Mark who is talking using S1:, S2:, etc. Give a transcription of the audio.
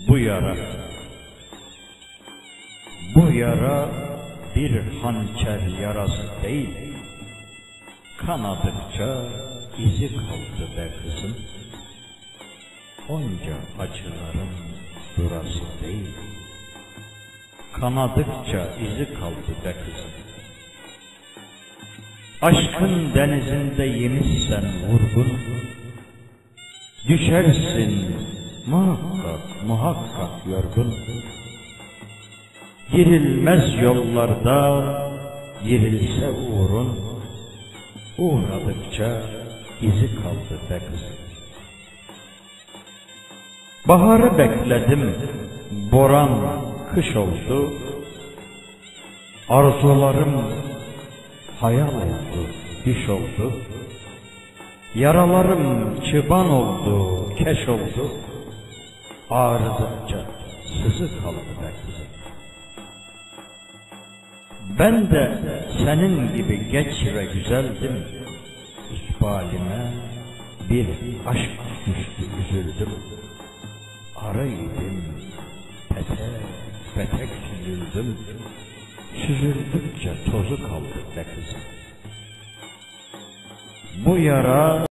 S1: Bu yara, bu yara bir hançer yarası değil. Kanadıkça izi kaldı be kızım. Onca acıların durası değil. Kanadıkça izi kaldı be kızım. Aşkın denizinde yemişsen vurgun, Düşersin muhakkak muhakkak yorgun. Girilmez yollarda girilse uğrun, Uğradıkça izi kaldı be kızım. Baharı bekledim, boran kış oldu, Arzularım hayal oldu, düş oldu. Yaralarım çıban oldu, keş oldu. Ağrıdıkça sızı kaldı be kızım. Ben de senin gibi geç ve güzeldim. İkbalime bir aşk düştü üzüldüm. Araydım, petek petek süzüldüm. Süzüldükçe tozu kaldı be. Bu yara